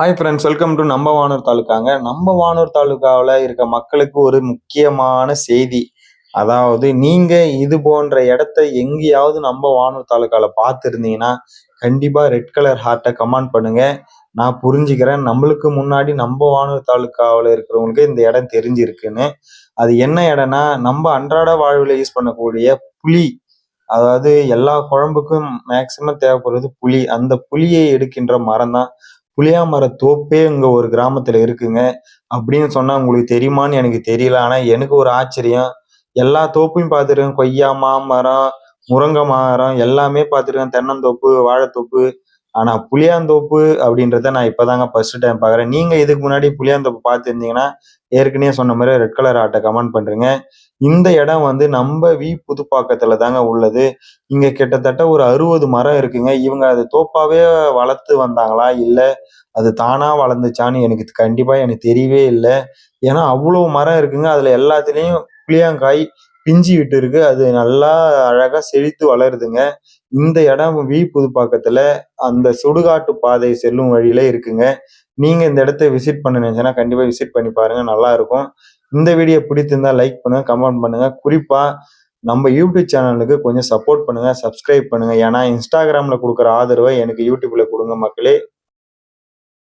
Hi friends welcome to நம்ம வானூர் தாலுக்காங்க நம்ம வானூர் தாலுக்காவில் இருக்க மக்களுக்கு ஒரு முக்கியமான செய்தி. அதாவது நீங்க இது போன்ற இடத்த எங்கேயாவது நம்ம வானூர் தாலுக்காவில் பார்த்துருந்தீங்கன்னா கண்டிப்பா ரெட் கலர் ஹார்ட்டை கமெண்ட் பண்ணுங்க. நான் புரிஞ்சுக்கிறேன். நம்மளுக்கு முன்னாடி நம்ம வானூர் தாலுக்காவில் இருக்கிறவங்களுக்கு இந்த இடம் தெரிஞ்சிருக்குன்னு. அது என்ன இடம்னா நம்ம அன்றாட வாழ்வில் யூஸ் பண்ணக்கூடிய புளி அதாவது எல்லா குழம்புக்கும் மேக்சிமம் தேவைப்படுறது புளி அந்த புளியை எடுக்கின்ற மரம் தான் புளியாமர தோப்பே இங்க ஒரு கிராமத்துல இருக்குங்க. அப்படின்னு சொன்னா உங்களுக்கு தெரியுமான்னு எனக்கு தெரியல. ஆனா எனக்கு ஒரு ஆச்சரியம். எல்லா தோப்பையும் பார்த்துருக்கேன். கொய்யா மாமரம் முருங்கை மரம் எல்லாமே பார்த்துருக்கேன். தென்னந்தோப்பு வாழைத்தோப்பு ஆனா புளியாந்தோப்பு அப்படின்றத நான் இப்பதாங்க ஃபர்ஸ்ட் டைம் பாக்குறேன். நீங்க இதுக்கு முன்னாடி புளியாந்தோப்பு பார்த்துருந்தீங்கன்னா ஏற்கனவே சொன்ன மாதிரி ரெட் கலர் ஆட்டை கமெண்ட் பண்றீங்க. இந்த இடம் வந்து நம்ம வி புதுப்பாக்கத்துல தாங்க உள்ளது. இங்க கிட்டத்தட்ட ஒரு அறுபது மரம் இருக்குங்க. இவங்க அது தோப்பாவே வளர்த்து வந்தாங்களா? இல்ல அது தானா வளர்ந்துச்சான்னு எனக்கு கண்டிப்பா எனக்கு தெரியவே இல்லை. ஏன்னா அவ்வளவு மரம் இருக்குங்க. அதுல எல்லாத்துலயும் புளியாங்காய் பிஞ்சு விட்டு இருக்கு. அது நல்லா அழகா செழித்து வளருதுங்க. இந்த இடம் வி புதுப்பாக்கத்துல அந்த சுடுகாட்டு பாதை செல்லும் வழியில இருக்குங்க. நீங்க இந்த இடத்த விசிட் பண்ண நினைச்சேன்னா கண்டிப்பா விசிட் பண்ணி பாருங்க. நல்லா இருக்கும். இந்த வீடியோ பிடித்திருந்தா லைக் பண்ணுங்க கமெண்ட் பண்ணுங்க. குறிப்பா நம்ம யூடியூப் சேனலுக்கு கொஞ்சம் சப்போர்ட் பண்ணுங்க சப்ஸ்கிரைப் பண்ணுங்க. ஏன்னா இன்ஸ்டாகிராம்ல கொடுக்குற ஆதரவை எனக்கு யூடியூப்ல கொடுங்க மக்களே.